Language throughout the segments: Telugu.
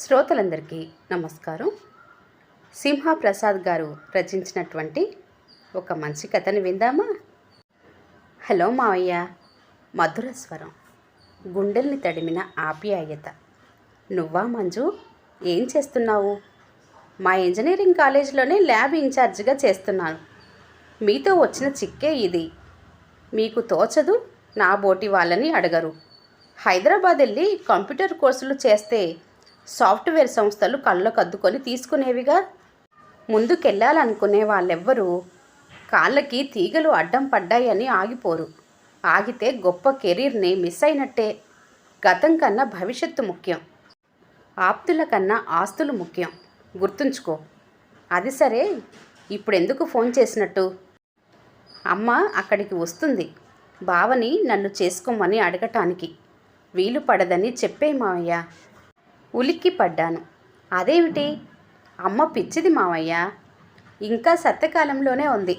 శ్రోతలందరికీ నమస్కారం. సింహప్రసాద్ గారు రచించినటువంటి ఒక మంచి కథని విందామా? హలో మావయ్య మధుర స్వరం. గుండెల్ని తడిమిన ఆప్యాయత. నువ్వా మంజు? ఏం చేస్తున్నావు? మా ఇంజనీరింగ్ కాలేజీలోనే ల్యాబ్ ఇన్ఛార్జిగా చేస్తున్నాను. మీతో వచ్చిన చిక్కే ఇది. మీకు తోచదు? నా బోటి వాళ్ళని అడగరు. హైదరాబాద్ వెళ్ళి కంప్యూటర్ కోర్సులు చేస్తే సాఫ్ట్వేర్ సంస్థలు కళ్ళకు అద్దుకొని తీసుకునేవిగా ముందుకెళ్ళాలనుకునే వాళ్ళెవ్వరూ కాళ్ళకి తీగలు అడ్డం పడ్డాయని ఆగిపోరు. ఆగితే గొప్ప కెరీర్ని మిస్ అయినట్టే. గతం కన్నా భవిష్యత్తు ముఖ్యం. ఆప్తుల కన్నా ఆస్తులు ముఖ్యం. గుర్తుంచుకో. అది సరే ఇప్పుడెందుకు ఫోన్ చేసినట్టు? అమ్మ అక్కడికి వస్తుంది. బావని నన్ను చేసుకోమని అడగటానికి. వీలు పడదని చెప్పే మావయ్య. ఉలిక్కి పడ్డాను అదేమిటి? అమ్మ పిచ్చిది మావయ్య. ఇంకా సత్యకాలంలోనే ఉంది.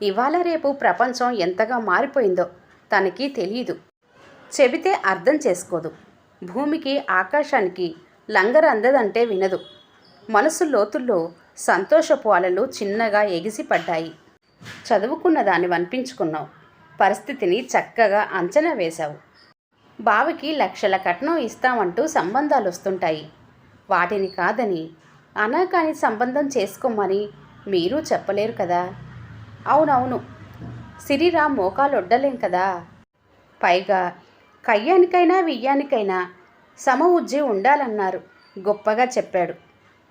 ఇవాళ రేపు ప్రపంచం ఎంతగా మారిపోయిందో తనకి తెలియదు చెబితే అర్థం చేసుకోదు. భూమికి ఆకాశానికి లంగర్ అందదంటే వినదు. మనసు లోతుల్లో సంతోషపు అలలు చిన్నగా ఎగిసిపడ్డాయి. చదువుకున్న దాన్ని వనిపించుకున్నావు పరిస్థితిని చక్కగా అంచనా వేశావు. బావికి లక్షల కట్నం ఇస్తామంటూ సంబంధాలు వస్తుంటాయి వాటిని కాదని అనాకాని సంబంధం చేసుకోమని మీరు చెప్పలేరు కదా? అవునవును. సిరిరా మోకాలు ఒడ్డలేం కదా? పైగా కయ్యానికైనా వియ్యానికైనా సమ ఉజ్జి ఉండాలన్నారు. గొప్పగా చెప్పాడు.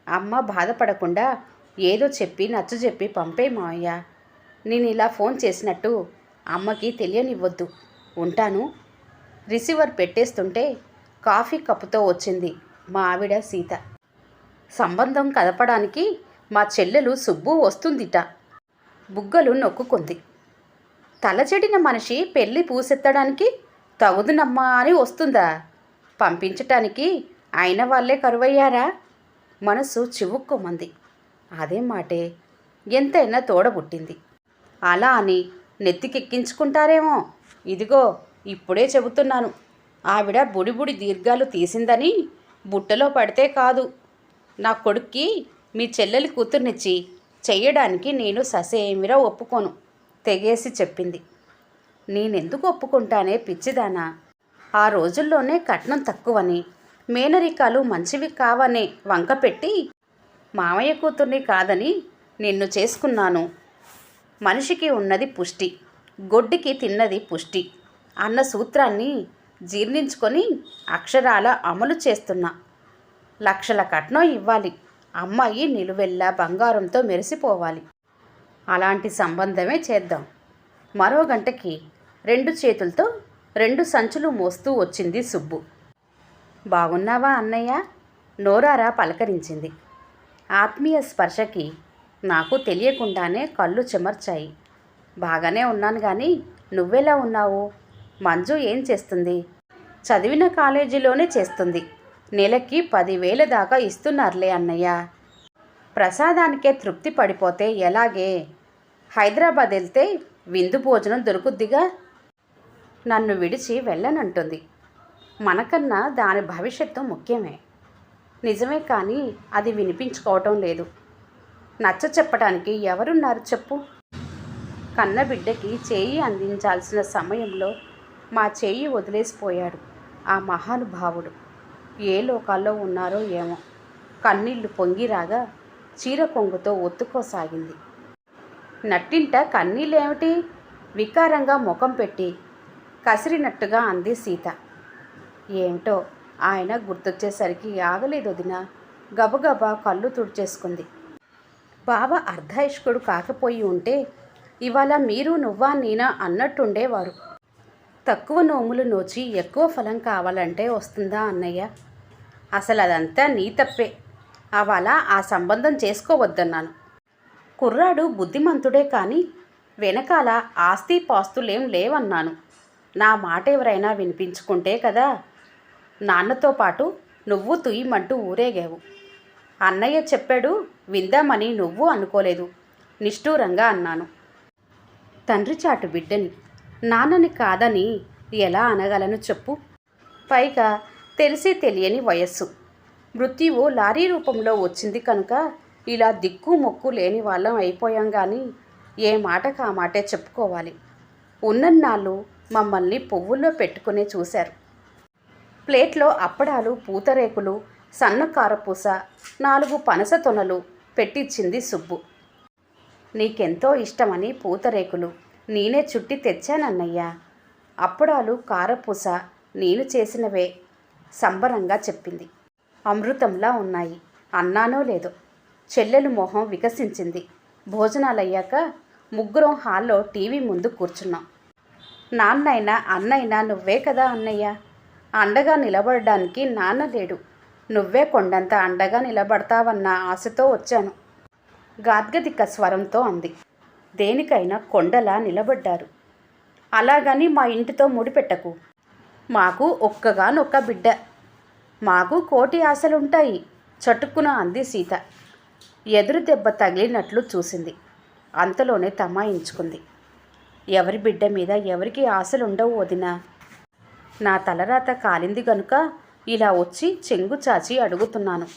అమ్మ బాధపడకుండా ఏదో చెప్పి నచ్చు చెప్పి పంపే మావయ్య. నేను ఇలా ఫోన్ చేసినట్టు అమ్మకి తెలియనివ్వద్దు. ఉంటాను. రిసీవర్ పెట్టేస్తుంటే కాఫీ కప్పుతో వచ్చింది మా ఆవిడ సీత. సంబంధం కదపడానికి మా చెల్లెలు సుబ్బు వస్తుందిట. బుగ్గలు నొక్కుకుంది. తలచెడిన మనిషి పెళ్ళి పూసెత్తడానికి తగుదునమ్మా అని వస్తుందా? పంపించటానికి అయిన వాళ్ళే కరువయ్యారా? మనసు చివుక్కోమంది. అదే మాటే ఎంతైనా తోడబుట్టింది. అలా అని నెత్తికెక్కించుకుంటారేమో. ఇదిగో ఇప్పుడే చెబుతున్నాను. ఆవిడ బుడిబుడి దీర్ఘాలు తీసిందని బుట్టలో పడితే కాదు. నా కొడుక్కి మీ చెల్లెలి కూతుర్నిచ్చి చెయ్యడానికి నేను ససేమిరా ఒప్పుకోను తెగేసి చెప్పింది. నేనెందుకు ఒప్పుకుంటానే పిచ్చిదానా? ఆ రోజుల్లోనే కట్నం తక్కువని మేనరికాలు మంచివి కావనే వంక పెట్టి మామయ్య కూతుర్ని కాదని నిన్ను చేసుకున్నాను. మనిషికి ఉన్నది పుష్టి గొడ్డికి తిన్నది పుష్టి. అన్న సూత్రాన్ని జీర్ణించుకొని అక్షరాల అమలు చేస్తున్నా. లక్షల కట్నం ఇవ్వాలి. అమ్మాయి నిలువెల్లా బంగారంతో మెరిసిపోవాలి. అలాంటి సంబంధమే చేద్దాం. మరో గంటకి రెండు చేతులతో రెండు సంచులు మోస్తూ వచ్చింది సుబ్బు. బాగున్నావా అన్నయ్య? నోరారా పలకరించింది. ఆత్మీయ స్పర్శకి నాకు తెలియకుండానే కళ్ళు చెమర్చాయి. బాగానే ఉన్నాను కానీ నువ్వెలా ఉన్నావు? మంజు ఏం చేస్తుంది? చదివిన కాలేజీలోనే చేస్తుంది. నెలకి పదివేల దాకా ఇస్తున్నారులే అన్నయ్య. ప్రసాదానికే తృప్తి పడిపోతే ఎలాగే? హైదరాబాద్ వెళ్తే విందు భోజనం దొరుకుద్దిగా? నన్ను విడిచి వెళ్ళనంటుంది. మనకన్నా దాని భవిష్యత్తు ముఖ్యమే. నిజమే కానీ అది వినిపించుకోవటం లేదు. నచ్చ చెప్పడానికి ఎవరున్నారు చెప్పు? కన్నబిడ్డకి చేయి అందించాల్సిన సమయంలో మా చేయి వదిలేసిపోయాడు ఆ మహానుభావుడు. ఏ లోకాల్లో ఉన్నారో ఏమో. కన్నీళ్ళు పొంగిరాగా చీర కొంగుతో ఒత్తుకోసాగింది. నట్టింట కన్నీళ్ళేమిటి? వికారంగా ముఖం పెట్టి కసిరినట్టుగా అంది సీత. ఏమిటో ఆయన గుర్తొచ్చేసరికి ఆగలేదు వదిన. గబగబా కళ్ళు తుడిచేసుకుంది. బావ అర్ధాయుష్కుడు కాకపోయి ఉంటే ఇవాళ మీరు నువ్వా నేనా అన్నట్టుండేవారు. తక్కువ నోములు నోచి ఎక్కువ ఫలం కావాలంటే వస్తుందా అన్నయ్య? అసలు అదంతా నీ తప్పే. అవాళ ఆ సంబంధం చేసుకోవద్దన్నాను. కుర్రాడు బుద్ధిమంతుడే కానీ వెనకాల ఆస్తి పాస్తులేం లేవన్నాను. నా మాట ఎవరైనా వినిపించుకుంటే కదా? నాన్నతో పాటు నువ్వు తుయ్యమంటూ ఊరేగావు. అన్నయ్య చెప్పాడు విందామని నువ్వు అనుకోలేదు. నిష్ఠూరంగా అన్నాను. తండ్రి చాటు బిడ్డని నాన్నని కాదని ఎలా అనగలను చెప్పు. పైగా తెలిసి తెలియని వయస్సు. మృత్యువు లారీ రూపంలో వచ్చింది కనుక ఇలా దిక్కు మొక్కు లేని వాళ్ళం అయిపోయాం కానీ ఏ మాటకు ఆ మాటే చెప్పుకోవాలి. ఉన్నన్నాళ్ళు మమ్మల్ని పువ్వుల్లో పెట్టుకునే చూశారు. ప్లేట్లో అప్పడాలు పూతరేకులు సన్న కారపూస నాలుగు పనస తొనలు పెట్టించింది సుబ్బు. నీకెంతో ఇష్టమని పూతరేకులు నేనే చుట్టి తెచ్చానన్నయ్యా. అప్పడాలు కారపూస నేను చేసినవే సంబరంగా చెప్పింది. అమృతంలా ఉన్నాయి. అన్నానో లేదో. చెల్లెలు మొహం వికసించింది. భోజనాలయ్యాక ముగ్గురం హాల్లో టీవీ ముందు కూర్చున్నాం. నాన్నైనా అన్నైనా నువ్వే కదా అన్నయ్య. అండగా నిలబడడానికి నాన్న లేడు. నువ్వే కొండంత అండగా నిలబడతావన్న ఆశతో వచ్చాను. గాద్గదిక స్వరంతో అంది. దేనికైనా కొండలా నిలబడ్డారు. అలాగని మా ఇంటితో ముడిపెట్టకు. మాకు ఒక్కగానొక్క బిడ్డ. మాకు కోటి ఆశలుంటాయి చటుక్కున అంది సీత. ఎదురు దెబ్బ తగిలినట్లు చూసింది. అంతలోనే తమాయించుకుంది. ఎవరి బిడ్డ మీద ఎవరికి ఆశలుండవు వదినా? నా తలరాత కాలింది గనుక ఇలా వచ్చి చెంగు చాచి అడుగుతున్నాను.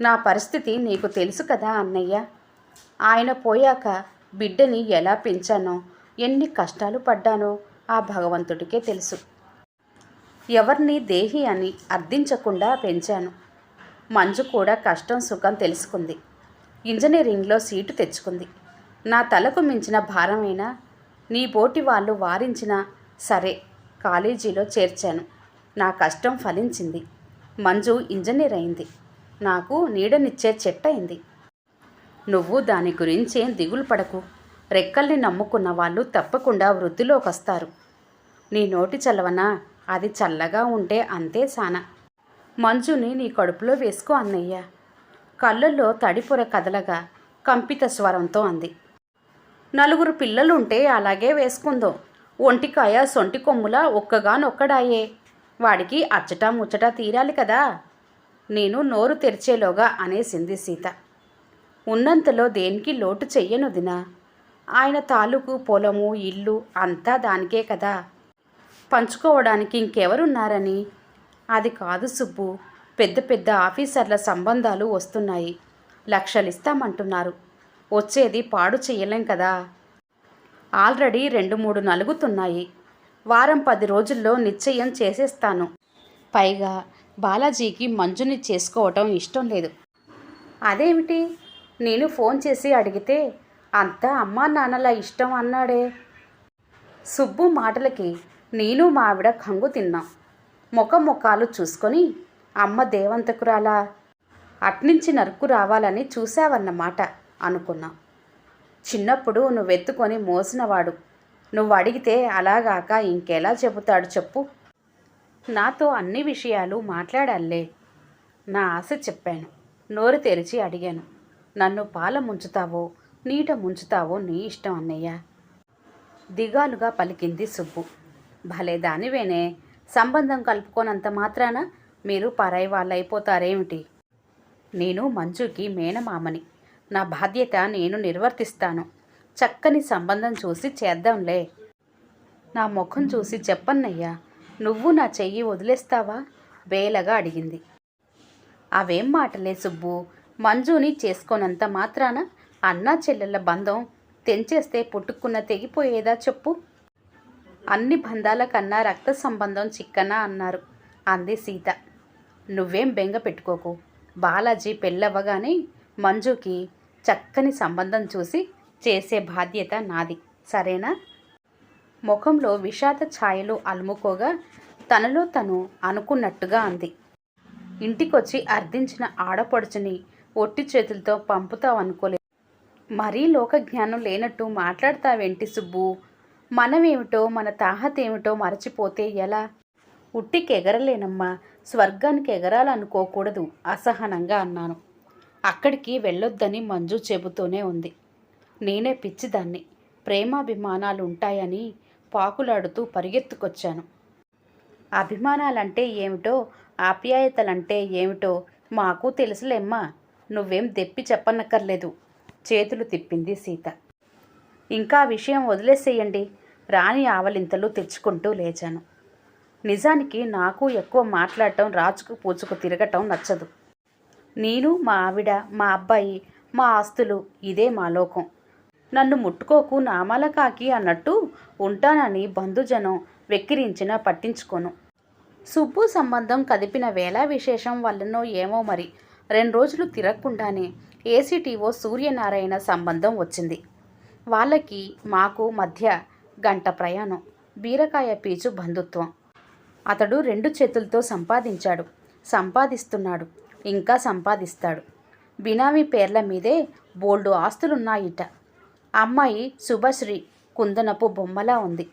నా పరిస్థితి నీకు తెలుసు కదా అన్నయ్య. ఆయన పోయాక బిడ్డని ఎలా పెంచానో ఎన్ని కష్టాలు పడ్డానో ఆ భగవంతుడికే తెలుసు. ఎవరిని దేహి అని అర్థించకుండా పెంచాను. మంజు కూడా కష్టం సుఖం తెలుసుకుంది. ఇంజనీరింగ్లో సీటు తెచ్చుకుంది. నా తలకు మించిన భారమైనా నీ పోటీ వాళ్ళు వారించినా సరే కాలేజీలో చేర్చాను. నా కష్టం ఫలించింది. మంజు ఇంజనీర్ అయింది. నాకు నీడనిచ్చే చెట్టయింది నువ్వు దాని గురించేం దిగులు పడకు. రెక్కల్ని నమ్ముకున్న వాళ్ళు తప్పకుండా వృద్ధిలోకి వస్తారు. నీ నోటి చలవన? అది చల్లగా ఉంటే అంతే సాన. మంజుని నీ కడుపులో వేసుకో అన్నయ్య. కళ్ళల్లో తడిపొర కదలగా కంపిత స్వరంతో అంది. నలుగురు పిల్లలుంటే అలాగే వేసుకుందో. ఒంటికాయ సొంటి కొమ్ములా ఒక్కగానొక్కడాయే. వాడికి అచ్చటా ముచ్చటా తీరాలి కదా. నేను నోరు తెరిచేలోగా అనేసింది సీత. ఉన్నంతలో దేనికి లోటు చెయ్యను దినా? ఆయన తాలూకు పొలము ఇల్లు అంతా దానికే కదా. పంచుకోవడానికి ఇంకెవరున్నారని? అది కాదు సుబ్బు. పెద్ద పెద్ద ఆఫీసర్ల సంబంధాలు వస్తున్నాయి. లక్షలిస్తామంటున్నారు. వచ్చేది పాడు చెయ్యలేం కదా. ఆల్రెడీ రెండు మూడు నలుగుతున్నాయి. వారం పది రోజుల్లో నిశ్చయం చేసేస్తాను. పైగా బాలాజీకి మంజుని చేసుకోవటం ఇష్టం లేదు. అదేమిటి? నేను ఫోన్ చేసి అడిగితే అంతా అమ్మా నాన్నల ఇష్టం అన్నాడే. సుబ్బు మాటలకి నేను మా ఆవిడ కంగు తిన్నాం. ముఖం ముఖాలు చూసుకొని అమ్మ దేవంతకురాలా? అట్నుంచి నరుకు రావాలని చూశావన్నమాట అనుకున్నాం. చిన్నప్పుడు నువ్వెత్తుకొని మోసినవాడు. నువ్వు అడిగితే అలాగాక ఇంకెలా చెబుతాడు చెప్పు. నాతో అన్ని విషయాలు మాట్లాడాలే. నా ఆశ చెప్పాను. నోరు తెరిచి అడిగాను. నన్ను పాల ముంచుతావో నీట ముంచుతావో నీ ఇష్టం అన్నయ్య. దిగాలుగా పలికింది సుబ్బు. భలే దానివేనే సంబంధం కలుపుకోనంత మాత్రాన మీరు పరాయి వాళ్ళు అయిపోతారేమిటి నేను మంజుకి మేనమామని. నా బాధ్యత నేను నిర్వర్తిస్తాను. చక్కని సంబంధం చూసి చేద్దాంలే. నా ముఖం చూసి చెప్పన్నయ్యా నువ్వు నా చెయ్యి వదిలేస్తావా? వేలగా అడిగింది. అవేం మాటలే సుబ్బు మంజుని చేసుకోనంత మాత్రాన అన్నా చెల్లెళ్ళ బంధం తెంచేస్తే పుట్టుకున్న తెగిపోయేదా చెప్పు? అన్ని బంధాల కన్నా రక్త సంబంధం చిక్కనా అన్నారు. అంది సీత. నువ్వేం బెంగ పెట్టుకోకు. బాలాజీ పెళ్ళవ్వగానే మంజుకి చక్కని సంబంధం చూసి చేసే బాధ్యత నాది. సరేనా? ముఖంలో విషాద ఛాయలు అలుముకోగా తనలో తను అనుకున్నట్టుగా అంది. ఇంటికొచ్చి అర్థించిన ఆడపడుచుని ఒట్టి చేతులతో పంపుతావనుకోలేదు. మరీ లోకజ్ఞానం లేనట్టు మాట్లాడతావేంటి సుబ్బు? మనమేమిటో మన తాహతేమిటో మరచిపోతే ఎలా? ఉట్టికి ఎగరలేనమ్మా స్వర్గానికి ఎగరాలనుకోకూడదు అసహనంగా అన్నాను. అక్కడికి వెళ్ళొద్దని మంజు చెబుతూనే ఉంది. నేనే పిచ్చిదాన్ని ప్రేమాభిమానాలు ఉంటాయని పాకులాడుతూ పరిగెత్తుకొచ్చాను. అభిమానాలంటే ఏమిటో ఆప్యాయతలంటే ఏమిటో మాకు తెలుసులేమ్మా. నువ్వేం దెప్పి చెప్పనక్కర్లేదు. చేతులు తిప్పింది సీత. ఇంకా విషయం వదిలేసేయండి. రాణి ఆవలింతలు తెచ్చుకుంటూ లేచాను. నిజానికి నాకు ఎక్కువ మాట్లాడటం రాజుకు పూచుకు తిరగటం నచ్చదు. నేను మా ఆవిడ మా అబ్బాయి మా ఆస్తులు ఇదే మా లోకం. నన్ను ముట్టుకోకు నామాల కాకి అన్నట్టు ఉంటానని బంధుజనం వెక్కిరించినా పట్టించుకోను. సుబ్బు సంబంధం కదిపిన వేళ విశేషం వల్లనో ఏమో మరి రెండు రోజులు తిరగకుండానే ఏసీటీఓ సూర్యనారాయణ సంబంధం వచ్చింది. వాళ్ళకి మాకు మధ్య గంట ప్రయాణం బీరకాయ పీచు బంధుత్వం. అతడు రెండు చేతులతో సంపాదించాడు సంపాదిస్తున్నాడు ఇంకా సంపాదిస్తాడు. బినామీ పేర్ల మీదే బోల్డు ఆస్తులున్నాయిట. అమ్మాయి శుభశ్రీ కుందనపు బొమ్మలా ఉంది.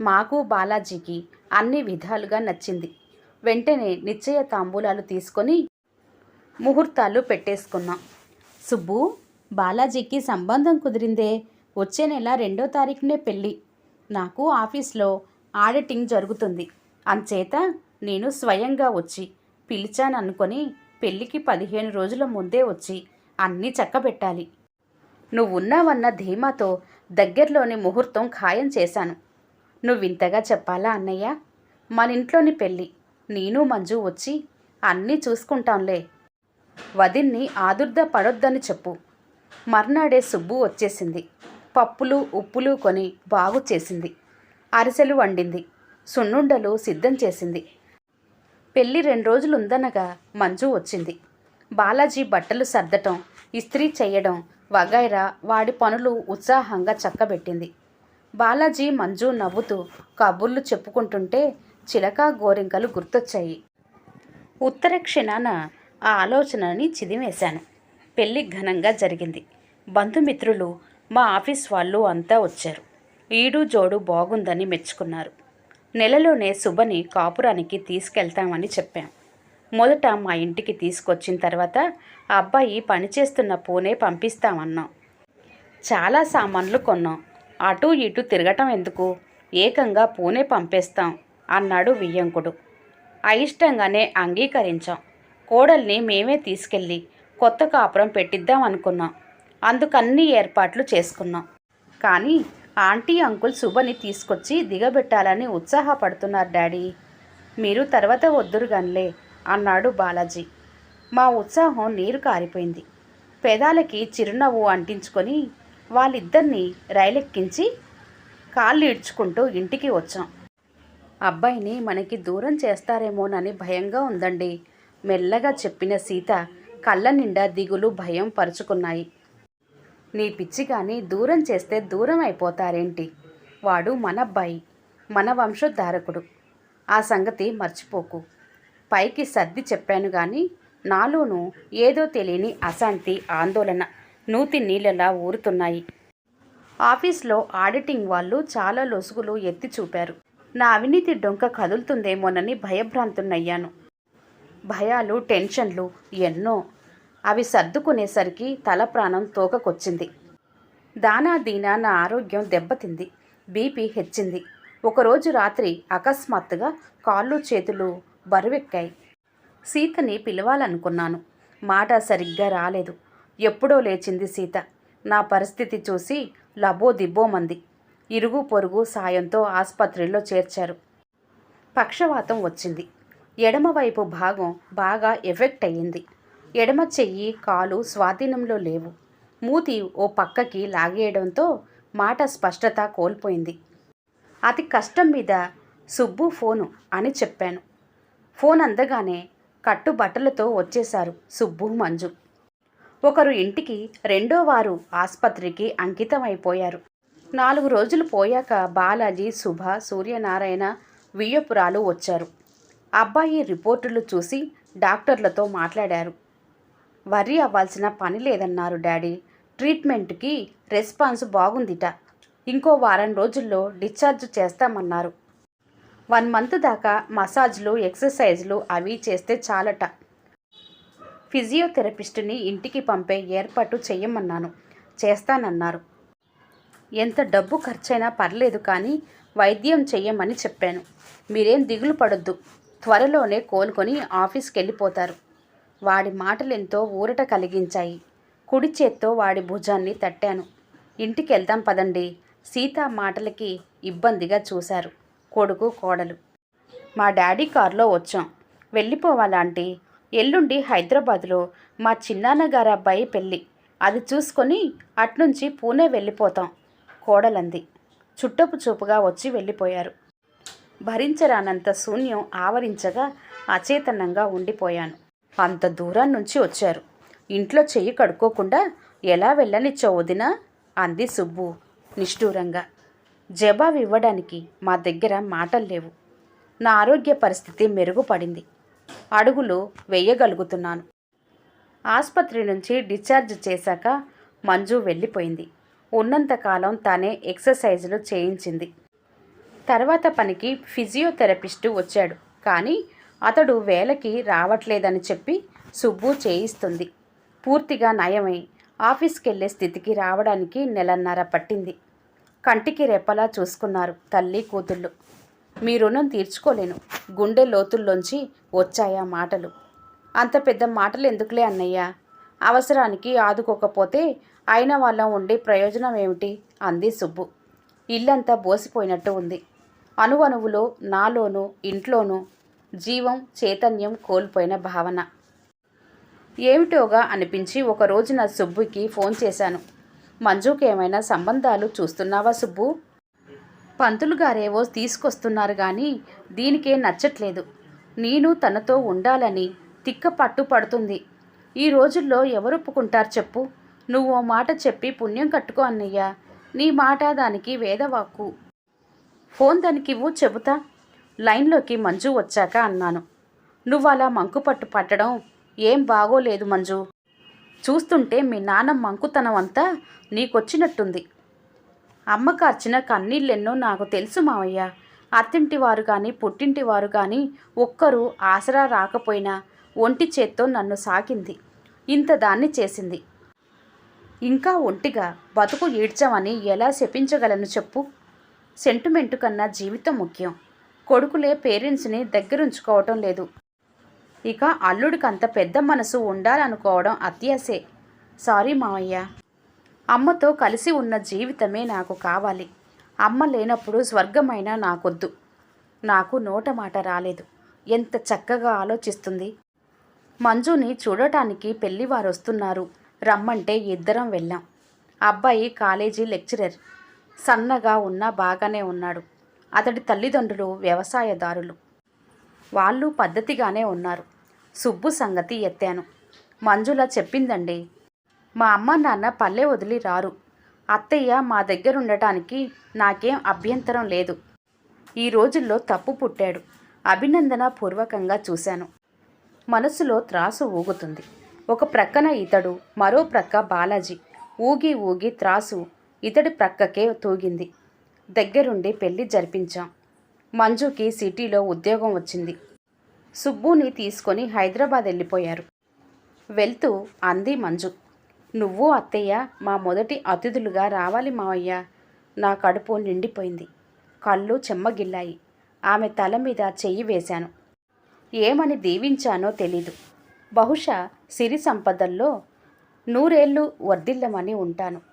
మాకు బాలాజీకి అన్ని విధాలుగా నచ్చింది. వెంటనే నిశ్చయ తాంబూలాలు తీసుకొని ముహూర్తాలు పెట్టేసుకున్నాం. సుబ్బు బాలాజీకి సంబంధం కుదిరిందే. వచ్చే నెల రెండో తారీఖునే పెళ్ళి. నాకు ఆఫీస్లో ఆడిటింగ్ జరుగుతుంది. అంచేత నేను స్వయంగా వచ్చి పిలిచాననుకొని పెళ్ళికి పదిహేను రోజుల ముందే వచ్చి అన్నీ చక్కబెట్టాలి. నువ్వున్నావన్న ధీమాతో దగ్గరలోని ముహూర్తం ఖాయం చేశాను. నువ్వింతగా చెప్పాలా అన్నయ్య? మన ఇంట్లోని పెళ్ళి. నేను మంజు వచ్చి అన్నీ చూసుకుంటాంలే. వదిన్ని ఆదుర్ద పడొద్దని చెప్పు. మర్నాడే సుబ్బు వచ్చేసింది. పప్పులు ఉప్పులు కొని బాగు చేసింది. అరిసెలు వండింది. సున్నుండలు సిద్ధం చేసింది. పెళ్ళి రెండు రోజులు ఉందనగా మంజు వచ్చింది. బాలాజీ బట్టలు సర్దటం ఇస్త్రీ చేయడం వగైరా వాడి పనులు ఉత్సాహంగా చక్కబెట్టింది. బాలాజీ మంజు నవ్వుతూ కబుర్లు చెప్పుకుంటుంటే చిలక గోరింకలు గుర్తొచ్చాయి. ఉత్తర క్షణాన ఆ ఆలోచనని చిదిమేశాను. పెళ్ళి ఘనంగా జరిగింది. బంధుమిత్రులు మా ఆఫీస్ వాళ్ళు అంతా వచ్చారు. ఈడు జోడు బాగుందని మెచ్చుకున్నారు. నెలలోనే శుభని కాపురానికి తీసుకెళ్తామని చెప్పాం. మొదట మా ఇంటికి తీసుకొచ్చిన తర్వాత ఆ అబ్బాయి పనిచేస్తున్న పూనే పంపిస్తామన్నాం. చాలా సామాన్లు కొన్నాం. అటు ఇటు తిరగటం ఎందుకు? ఏకంగా పూనే పంపేస్తాం అన్నాడు వియ్యంకుడు. అయిష్టంగానే అంగీకరించాం. కోడల్ని మేమే తీసుకెళ్ళి కొత్త కాపురం పెట్టిద్దాం అనుకున్నాం. అందుకన్ని ఏర్పాట్లు చేసుకున్నాం. కానీ ఆంటీ అంకుల్ శుభని తీసుకొచ్చి దిగబెట్టాలని ఉత్సాహపడుతున్నారు డాడీ. మీరు తర్వాత వద్దురు గన్లే అన్నాడు బాలాజీ. మా ఉత్సాహం నీరు కారిపోయింది. పెదాలకి చిరునవ్వు అంటించుకొని వాళ్ళిద్దరినీ రైలెక్కించి కాళ్ళు ఇడ్చుకుంటూ ఇంటికి వచ్చాం. అబ్బాయిని మనకి దూరం చేస్తారేమోనని భయంగా ఉందండి. మెల్లగా చెప్పిన సీత కళ్ళ నిండా దిగులు భయం పరుచుకున్నాయి. నీ పిచ్చి కానీ దూరం చేస్తే దూరం అయిపోతారేంటి? వాడు మన అబ్బాయి మన వంశోద్ధారకుడు. ఆ సంగతి మర్చిపోకు. పైకి సర్ది చెప్పాను కానీ నాలోనూ ఏదో తెలియని అశాంతి ఆందోళన నూతి నీళ్ళలా ఊరుతున్నాయి. ఆఫీస్లో ఆడిటింగ్ వాళ్ళు చాలా లొసుగులు ఎత్తి చూపారు. నా అవినీతి డొంక కదులుతుందేమోనని భయభ్రాంతున్నయ్యాను భయాలు టెన్షన్లు ఎన్నో. అవి సర్దుకునేసరికి తల ప్రాణం తోకకొచ్చింది. దానా దీనా నా ఆరోగ్యం దెబ్బతింది. బీపీ హెచ్చింది. ఒకరోజు రాత్రి అకస్మాత్తుగా కాళ్ళు చేతులు బరువెక్కాయి. సీతని పిలవాలనుకున్నాను. మాట సరిగ్గా రాలేదు. ఎప్పుడో లేచింది సీత. నా పరిస్థితి చూసి లబో దిబ్బోమంది ఇరుగు పొరుగు సాయంతో ఆసుపత్రిలో చేర్చారు. పక్షవాతం వచ్చింది. ఎడమవైపు భాగం బాగా ఎఫెక్ట్ అయ్యింది. ఎడమ చెయ్యి కాలు స్వాధీనంలో లేవు. మూతి ఓ పక్కకి లాగేయడంతో మాట స్పష్టత కోల్పోయింది. అతి కష్టం మీద సుబ్బు ఫోను అని చెప్పాను. ఫోన్ అందగానే కట్టు బట్టలతో వచ్చేశారు సుబ్బు మంజు. ఒకరు ఇంటికి రెండో వారు ఆసుపత్రికి అంకితమైపోయారు. నాలుగు రోజులు పోయాక బాలాజీ శుభ సూర్యనారాయణ వియ్యపురాలు వచ్చారు. అబ్బాయి రిపోర్టులు చూసి డాక్టర్లతో మాట్లాడారు. వర్రీ అవ్వాల్సిన పని లేదన్నారు డాడీ. ట్రీట్మెంట్కి రెస్పాన్స్ బాగుందిట. ఇంకో వారం రోజుల్లో డిశ్చార్జ్ చేస్తామన్నారు. వన్ మంత్ దాకా మసాజ్లు ఎక్సర్సైజ్లు అవి చేస్తే చాలట. ఫిజియోథెరపిస్ట్ని ఇంటికి పంపే ఏర్పాటు చేయమన్నాను చేస్తానన్నారు. ఎంత డబ్బు ఖర్చైనా పర్లేదు కానీ వైద్యం చెయ్యమని చెప్పాను. మీరేం దిగులు పడొద్దు. త్వరలోనే కోలుకొని ఆఫీస్కి వెళ్ళిపోతారు వాడి మాటలెంతో ఊరట కలిగించాయి. కుడి చేత్తో వాడి భుజాన్ని తట్టాను. ఇంటికి వెళ్దాం పదండి. సీత మాటలకి ఇబ్బందిగా చూశారు. కొడుకు కోడలు. మా డాడీ కారులో వచ్చాం. వెళ్ళిపోవాలంటే ఎల్లుండి హైదరాబాద్లో మా చిన్నాన్నగారి అబ్బాయి పెళ్ళి. అది చూసుకొని అట్నుంచి పూణే వెళ్ళిపోతాం కోడలంది. చుట్టపు చూపుగా వచ్చి వెళ్ళిపోయారు. భరించరానంత శూన్యం ఆవరించగా అచేతనంగా ఉండిపోయాను. అంత దూరం నుంచి వచ్చారు. ఇంట్లో చెయ్యి కడుక్కోకుండా ఎలా వెళ్ళనిచ్చో వదినా? అంది సుబ్బు నిష్ఠూరంగా. జవాబు ఇవ్వడానికి మా దగ్గర మాటలు లేవు. నా ఆరోగ్య పరిస్థితి మెరుగుపడింది. అడుగులు వేయగలుగుతున్నాను. ఆసుపత్రి నుంచి డిశ్చార్జ్ చేశాక మంజు వెళ్ళిపోయింది. ఉన్నంతకాలం తనే ఎక్సర్సైజులు చేయించింది. తర్వాత పనికి ఫిజియోథెరపిస్టు వచ్చాడు. కానీ అతడు వేలకి రావట్లేదని చెప్పి సుబ్బు చేయిస్తుంది. పూర్తిగా నయమై ఆఫీస్కి వెళ్ళే స్థితికి రావడానికి నెలన్నర పట్టింది. కంటికి రెప్పలా చూసుకున్నారు తల్లి కూతుళ్ళు. మీ రుణం తీర్చుకోలేను. గుండె లోతుల్లోంచి వచ్చాయా మాటలు. అంత పెద్ద మాటలు ఎందుకులే అన్నయ్య? అవసరానికి ఆదుకోకపోతే అయిన వాళ్ళం ఉండే ప్రయోజనం ఏమిటి? అంది సుబ్బు. ఇల్లంతా బోసిపోయినట్టు ఉంది. అణువణువులో నాలోనూ ఇంట్లోనూ జీవం చైతన్యం కోల్పోయిన భావన. ఏమిటోగా అనిపించి ఒక రోజున సుబ్బుకి ఫోన్ చేశాను. మంజుకి ఏమైనా సంబంధాలు చూస్తున్నావా సుబ్బు? పంతులు గారేవో తీసుకొస్తున్నారు కానీ దీనికే నచ్చట్లేదు. నేను తనతో ఉండాలని తిక్క పట్టు పడుతుంది. ఈ రోజుల్లో ఎవరు ఒప్పుకుంటారు చెప్పు. నువ్వు ఓ మాట చెప్పి పుణ్యం కట్టుకో అన్నయ్య. నీ మాట దానికి వేదవాక్కు. ఫోన్ దానికివ్వు చెబుతా. లైన్లోకి మంజు వచ్చాక అన్నాను. నువ్వు అలా మంకుపట్టు పట్టడం ఏం బాగోలేదు మంజు. చూస్తుంటే మీ నాన్న మంకుతనం అంతా నీకొచ్చినట్టుంది. అమ్మ కార్చిన కన్నీళ్ళెన్నో నాకు తెలుసు మావయ్య. అత్తింటి వారు కానీ పుట్టింటి వారు కానీ ఒక్కరూ ఆసరా రాకపోయినా ఒంటి చేత్తో నన్ను సాకింది. ఇంత దాన్ని చేసింది. ఇంకా ఒంటిగా బతుకు ఈడ్చమని ఎలా శపించగలను చెప్పు? సెంటిమెంటు కన్నా జీవితం ముఖ్యం. కొడుకులే పేరెంట్స్ని దగ్గరుంచుకోవటం లేదు. ఇక అల్లుడికి అంత పెద్ద మనసు ఉండాలనుకోవడం అత్యాసే సారీ మావయ్య అమ్మతో కలిసి ఉన్న జీవితమే నాకు కావాలి. అమ్మ లేనప్పుడు స్వర్గమైనా నాకొద్దు. నాకు నోట మాట రాలేదు. ఎంత చక్కగా ఆలోచిస్తుంది. మంజుని చూడటానికి పెళ్ళివారు వస్తున్నారు రమ్మంటే ఇద్దరం వెళ్ళాం. అబ్బాయి కాలేజీ లెక్చరర్. సన్నగా ఉన్నా బాగానే ఉన్నాడు. అతడి తల్లిదండ్రులు వ్యవసాయదారులు. వాళ్ళు పద్ధతిగానే ఉన్నారు. సుబ్బు సంగతి ఎత్తాను. మంజుల చెప్పిందండి మా అమ్మ నాన్న పల్లె వదిలి రారు. అత్తయ్య మా దగ్గర ఉండటానికి నాకేం అభ్యంతరం లేదు. ఈ రోజుల్లో తప్పు పుట్టాడు. అభినందన పూర్వకంగా చూశాను. మనసులో త్రాసు ఊగుతుంది. ఒక ప్రక్కన ఇతడు మరో ప్రక్క బాలాజీ. ఊగి ఊగి త్రాసు ఇతడి ప్రక్కకే తూగింది. దగ్గరుండి పెళ్ళి జరిపించాం. మంజుకి సిటీలో ఉద్యోగం వచ్చింది. సుబ్బుని తీసుకొని హైదరాబాద్ వెళ్ళిపోయారు. వెళ్తూ అంది మంజు. నువ్వు అత్తయ్య మా మొదటి అతిథులుగా రావాలి మావయ్య. నా కడుపు నిండిపోయింది. కళ్ళు చెమ్మగిల్లాయి. ఆమె తల మీద చెయ్యి వేశాను. ఏమని దీవించానో తెలీదు. బహుశా సిరి సంపదల్లో నూరేళ్ళు వర్ధిల్లమని ఉంటాను.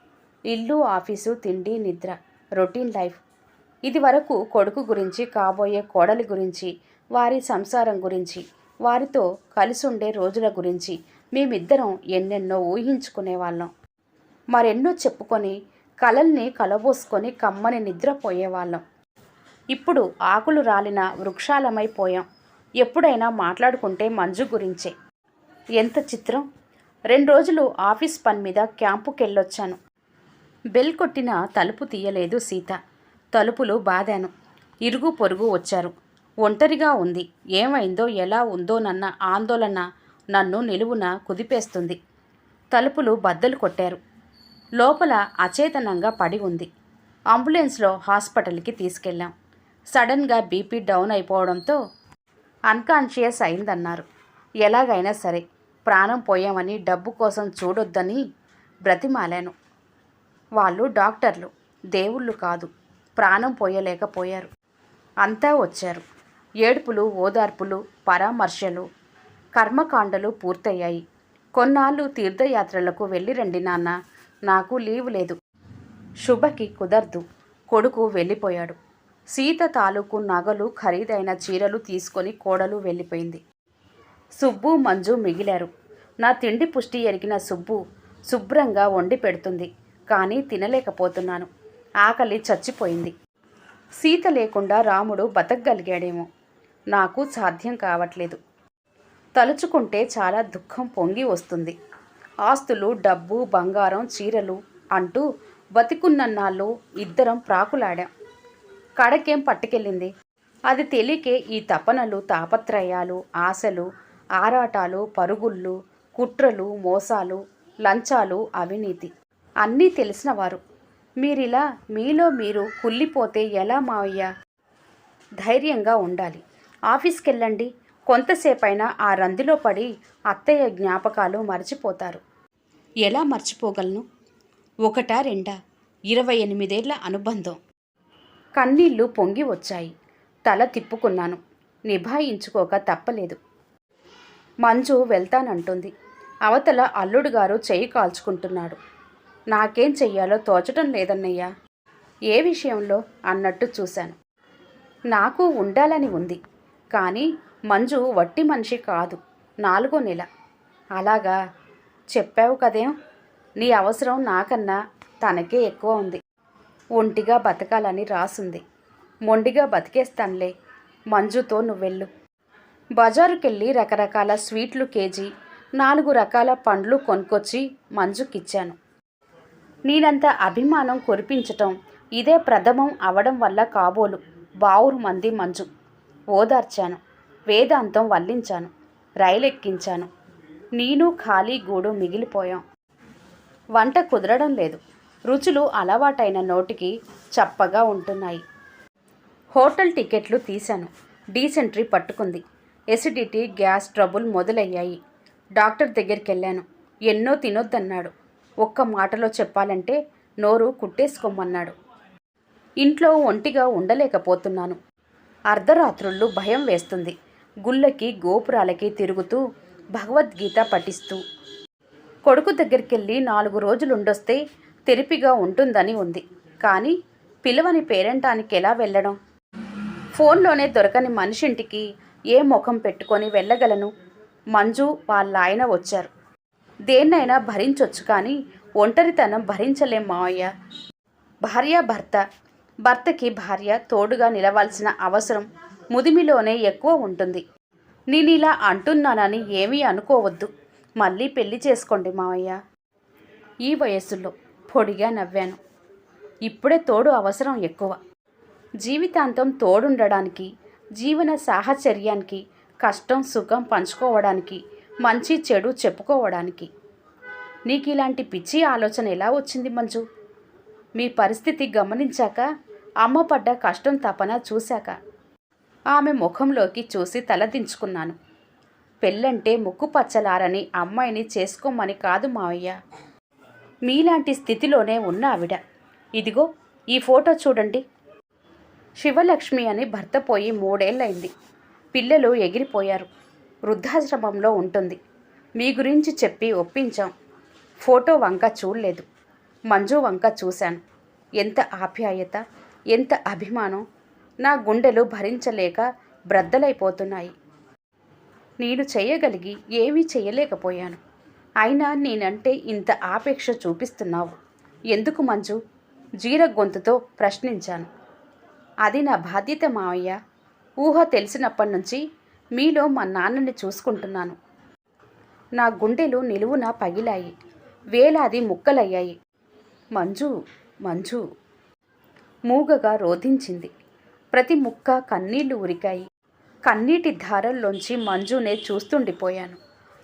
ఇల్లు ఆఫీసు తిండి నిద్ర రొటీన్ లైఫ్. ఇది వరకు కొడుకు గురించి కాబోయే కోడలి గురించి వారి సంసారం గురించి వారితో కలిసి ఉండే రోజుల గురించి మేమిద్దరం ఎన్నెన్నో ఊహించుకునేవాళ్ళం. మరెన్నో చెప్పుకొని కలల్ని కలబోసుకొని కమ్మని నిద్రపోయేవాళ్ళం. ఇప్పుడు ఆకులు రాలిన వృక్షాలమైపోయాం ఎప్పుడైనా మాట్లాడుకుంటే మంజు గురించే. ఎంత చిత్రం! రెండు రోజులు ఆఫీస్ పని మీద క్యాంపుకెళ్ళొచ్చాను. బెల్ కొట్టిన తలుపు తీయలేదు సీత. తలుపులు బాదాను. ఇరుగు పొరుగు వచ్చారు. ఒంటరిగా ఉంది. ఏమైందో ఎలా ఉందోనన్న ఆందోళన నన్ను నిలువున కుదిపేస్తుంది. తలుపులు బద్దలు కొట్టారు. లోపల అచేతనంగా పడి ఉంది. అంబులెన్స్లో హాస్పిటల్కి తీసుకెళ్ళాం. సడన్గా బీపీ డౌన్ అయిపోవడంతో అన్కాన్షియస్ అయిందన్నారు. ఎలాగైనా సరే ప్రాణం పోయామని డబ్బు కోసం చూడొద్దని బ్రతిమాలాను. వాళ్ళు డాక్టర్లు. దేవుళ్ళు కాదు. ప్రాణం పోయలేకపోయారు. అంతా వచ్చారు. ఏడుపులు ఓదార్పులు పరామర్శలు. కర్మకాండలు పూర్తయ్యాయి. కొన్నాళ్ళు తీర్థయాత్రలకు వెళ్ళి రండి నాన్న. నాకు లీవ్ లేదు. శుభకి కుదరదు. కొడుకు వెళ్ళిపోయాడు. సీత తాలూకు నగలు ఖరీదైన చీరలు తీసుకొని కోడలు వెళ్ళిపోయింది. సుబ్బు మంజు మిగిలారు. నా తిండి పుష్టి ఎరిగిన సుబ్బు శుభ్రంగా వండి పెడుతుంది. కానీ తినలేకపోతున్నాను. ఆకలి చచ్చిపోయింది. సీత లేకుండా రాముడు బతకగలిగాడేమో. నాకు సాధ్యం కావట్లేదు. తలుచుకుంటే చాలా దుఃఖం పొంగి వస్తుంది. ఆస్తులు డబ్బు బంగారం చీరలు అంటూ బతికున్నన్నాళ్ళు ఇద్దరం ప్రాకులాడాం. కడకేం పట్టుకెళ్ళింది? అది తెలియకే ఈ తపనలు తాపత్రయాలు ఆశలు ఆరాటాలు పరుగుళ్ళు కుట్రలు మోసాలు లంచాలు అవినీతి. అన్నీ తెలిసినవారు మీరిలా మీలో మీరు కుళ్ళిపోతే ఎలా మావయ్య? ధైర్యంగా ఉండాలి. ఆఫీస్కి వెళ్ళండి కొంతసేపైనా ఆ రందిలో పడి అత్తయ్య జ్ఞాపకాలు మర్చిపోతారు. ఎలా మర్చిపోగలను? ఒకటా రెండా? ఇరవై ఎనిమిదేళ్ళ అనుబంధం. కన్నీళ్ళు పొంగి వచ్చాయి. తల తిప్పుకున్నాను. నిభాయించుకోక తప్పలేదు. మంజు వెళ్తానంటుంది. అవతల అల్లుడు గారు కాల్చుకుంటున్నాడు. నాకేం చెయ్యాలో తోచటం లేదన్నయ్యా. ఏ విషయంలో? అన్నట్టు చూశాను. నాకు ఉండాలని ఉంది. కానీ మంజు వట్టి మనిషి కాదు. నాలుగో నెల. అలాగా? చెప్పావు కదేం. నీ అవసరం నాకన్నా తనకే ఎక్కువ ఉంది. ఒంటిగా బతకాలని రాసుంది. మొండిగా బతికేస్తానులే. మంజుతో నువ్వెళ్ళు. బజారుకెళ్ళి రకరకాల స్వీట్లు కేజీ నాలుగు రకాల పండ్లు కొనుక్కొచ్చి మంజుకిచ్చాను. నేనంత అభిమానం కురిపించటం ఇదే ప్రథమం అవడం వల్ల కాబోలు. బావురు మంది మంజు. ఓదార్చాను. వేదాంతం వల్లించాను. రైలెక్కించాను. నేను ఖాళీ గూడు మిగిలిపోయాం. వంట కుదరడం లేదు. రుచులు అలవాటైన నోటికి చప్పగా ఉంటున్నాయి. హోటల్ టికెట్లు తీశాను. డీసెంట్రీ పట్టుకుంది. ఎసిడిటీ గ్యాస్ ట్రబుల్ మొదలయ్యాయి. డాక్టర్ దగ్గరికి వెళ్ళాను ఎన్నో తినొద్దన్నాడు. ఒక్క మాటలో చెప్పాలంటే నోరు కుట్టేసుకోమన్నాడు. ఇంట్లో ఒంటిగా ఉండలేకపోతున్నాను. అర్ధరాత్రుళ్ళు భయం వేస్తుంది. గుళ్ళకి గోపురాలకి తిరుగుతూ భగవద్గీత పఠిస్తూ. కొడుకు దగ్గరికెళ్ళి నాలుగు రోజులు ఉండొస్తే తెరిపిగా ఉంటుందని ఉంది. కానీ పిలవని పేరెంటానికి ఎలా వెళ్ళడం? ఫోన్లోనే దొరకని మనిషింటికి ఏ ముఖం పెట్టుకొని వెళ్ళగలను? మంజు వాళ్ళ ఆయన వచ్చారు. దేన్నైనా భరించవచ్చు కానీ ఒంటరితనం భరించలేం మావయ్య. భార్య భర్త. భర్తకి భార్య తోడుగా నిలవాల్సిన అవసరం ముదిమిలోనే ఎక్కువ ఉంటుంది. నేను ఇలా అంటున్నానని ఏమీ అనుకోవద్దు. మళ్ళీ పెళ్ళి చేసుకోండి మావయ్య. ఈ వయస్సులో పొడిగా నవ్వాను. ఇప్పుడే తోడు అవసరం ఎక్కువ. జీవితాంతం తోడుండడానికి జీవన సాహచర్యానికి కష్టం సుఖం పంచుకోవడానికి మంచి చెడు చెప్పుకోవడానికి. నీకు ఇలాంటి పిచ్చి ఆలోచన ఎలా వచ్చింది మంజు? మీ పరిస్థితి గమనించాక అమ్మ పడ్డ కష్టం తపన చూశాక ఆమె ముఖంలోకి చూసి తలదించుకున్నాను పెళ్ళంటే ముక్కు పచ్చలారని అమ్మాయిని చేసుకోమని కాదు మావయ్య. మీలాంటి స్థితిలోనే ఉన్న ఆవిడ. ఇదిగో ఈ ఫోటో చూడండి. శివలక్ష్మి అని భర్త పోయి మూడేళ్ళయింది. పిల్లలు ఎగిరిపోయారు. వృద్ధాశ్రమంలో ఉంటుంది. మీ గురించి చెప్పి ఒప్పించాం. ఫోటో వంక చూడలేదు. మంజు వంక చూశాను. ఎంత ఆప్యాయత ఎంత అభిమానం. నా గుండెలు భరించలేక బ్రద్దలైపోతున్నాయి. నేను చేయగలిగి ఏమీ చేయలేకపోయాను. అయినా నేనంటే ఇంత ఆపేక్ష చూపిస్తున్నావు. ఎందుకు మంజు? జీర గొంతుతో ప్రశ్నించాను. అది నా బాధ్యత మావయ్య. ఊహ తెలిసినప్పటి నుంచి మీలో మా నాన్నని చూసుకుంటున్నాను. నా గుండెలు నిలువున పగిలాయి. వేలాది ముక్కలయ్యాయి. మంజు మంజు. మూగగా రోధించింది. ప్రతి ముక్క కన్నీళ్ళు ఉరికాయి. కన్నీటి ధారల్లోంచి మంజునే చూస్తుండిపోయాను.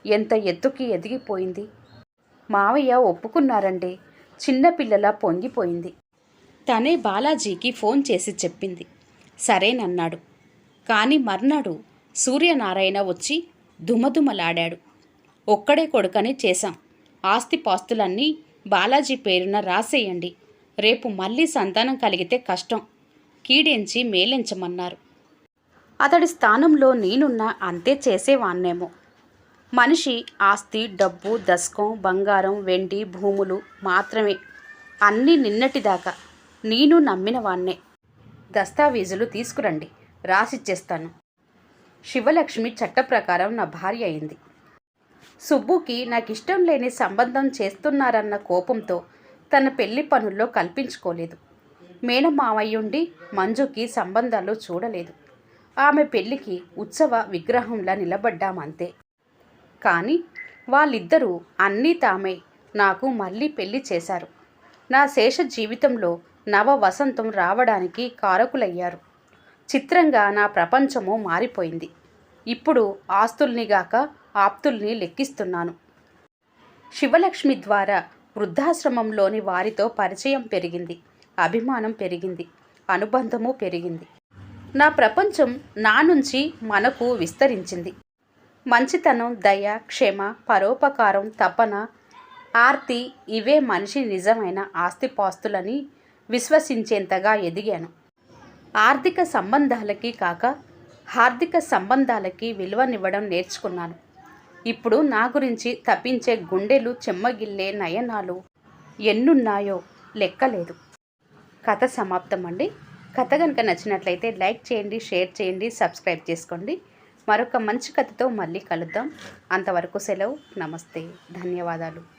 ఎంత ఎత్తుకి ఎదిగిపోయింది? మావయ్య ఒప్పుకున్నారండి చిన్నపిల్లల పొంగిపోయింది. తనే బాలాజీకి ఫోన్ చేసి చెప్పింది. సరేనన్నాడు. కానీ మర్నాడు సూర్యనారాయణ వచ్చి దుమదుమలాడాడు. ఒక్కడే కొడుకని చేశాం. ఆస్తిపాస్తులన్నీ బాలాజీ పేరున రాసేయండి. రేపు మళ్ళీ సంతానం కలిగితే కష్టం. కీడించి మేలించమన్నారు. అతడి స్థానంలో నేనున్నా అంతే చేసేవాన్నేమో మనిషి ఆస్తి డబ్బు దశకం బంగారం వెండి భూములు మాత్రమే. అన్నీ నిన్నటిదాకా. నేను నమ్మిన వాన్నే దస్తావీజులు తీసుకురండి. రాసిచ్చేస్తాను. శివలక్ష్మి చట్ట ప్రకారం నా భార్య అయింది. సుబ్బుకి నాకు ఇష్టం లేని సంబంధం చేస్తున్నారన్న కోపంతో తన పెళ్ళి పనుల్లో కల్పించుకోలేదు. మేనమావయ్యుండి మంజుకి సంబంధాలు చూడలేదు. ఆమె పెళ్ళికి ఉత్సవ విగ్రహంలా నిలబడ్డామంతే. కానీ వాళ్ళిద్దరూ అన్నీ తామే నాకు మళ్ళీ పెళ్ళి చేశారు. నా శేష జీవితంలో నవ వసంతం రావడానికి కారకులయ్యారు. చిత్రంగా నా ప్రపంచము మారిపోయింది. ఇప్పుడు ఆస్తుల్ని గాక ఆప్తుల్ని లెక్కిస్తున్నాను. శివలక్ష్మి ద్వారా వృద్ధాశ్రమంలోని వారితో పరిచయం పెరిగింది. అభిమానం పెరిగింది. అనుబంధము పెరిగింది. నా ప్రపంచం నా నుంచి మనకు విస్తరించింది. మంచితనం దయ క్షమ పరోపకారం తపన ఆర్తి ఇవే మనిషి నిజమైన ఆస్తిపాస్తులని విశ్వసించేంతగా ఎదిగాను. ఆర్థిక సంబంధాలకి కాక హార్దిక సంబంధాలకి విలువనివ్వడం నేర్చుకున్నాను. ఇప్పుడు నా గురించి తప్పించే గుండెలు చెమ్మగిల్లే నయనాలు ఎన్నున్నాయో లెక్కలేదు. కథ సమాప్తం అండి కథ కనుక నచ్చినట్లయితే లైక్ చేయండి షేర్ చేయండి సబ్స్క్రైబ్ చేసుకోండి. మరొక మంచి కథతో మళ్ళీ కలుద్దాం. అంతవరకు సెలవు. నమస్తే. ధన్యవాదాలు.